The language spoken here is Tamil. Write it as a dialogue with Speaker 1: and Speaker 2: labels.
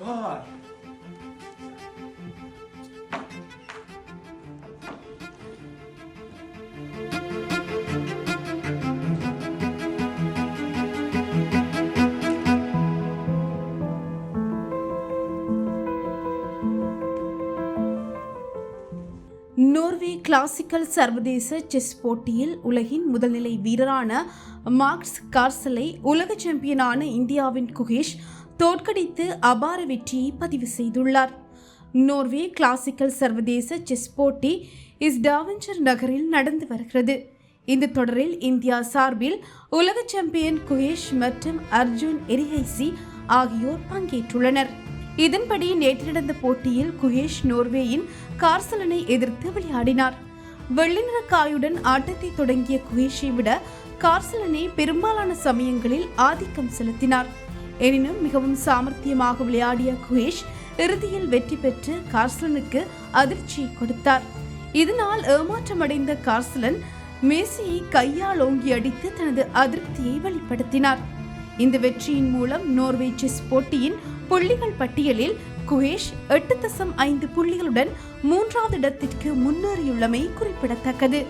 Speaker 1: god.
Speaker 2: நோர்வே கிளாசிக்கல் சர்வதேச செஸ் போட்டியில் உலகின் முதல்நிலை வீரரான மார்க்ஸ் கார்சலை உலக சாம்பியனான இந்தியாவின் குகேஷ் தோற்கடித்து அபார வெற்றியை பதிவு செய்துள்ளார். நோர்வே கிளாசிக்கல் சர்வதேச செஸ் போட்டி இஸ்டாவெஞ்சர் நகரில் நடந்து வருகிறது. இந்த தொடரில் இந்தியா சார்பில் உலக சாம்பியன் குஹேஷ் மற்றும் அர்ஜுன் எரிஹைசி ஆகியோர் பங்கேற்றுள்ளனர். இதன்படி நேற்று நடந்த போட்டியில் குஹேஷ் நோர்வேயின் கார்சலனை எதிர்த்து விளையாடினார். வெள்ளி நிற காயுடன் ஆட்டத்தை தொடங்கிய குஹேஷை விட கார்சலனை பெரும்பாலான சமயங்களில் ஆதிக்கம் செலுத்தினார். எனினும் மிகவும் சாமர்த்தியமாக விளையாடிய குகேஷ் இறுதியில் வெற்றி பெற்று கார்சலனுக்கு அதிர்ச்சி கொடுத்தார். இதனால் ஏமாற்றமடைந்த கார்சலன் மேசியை கையால் ஓங்கி அடித்து தனது அதிருப்தியை வெளிப்படுத்தினார். இந்த வெற்றியின் மூலம் நோர்வே செஸ் போட்டியின் புள்ளிகள் பட்டியலில் குஹேஷ் எட்டு தசம் ஐந்து புள்ளிகளுடன் மூன்றாவது இடத்திற்கு முன்னேறியுள்ளமை குறிப்பிடத்தக்கது.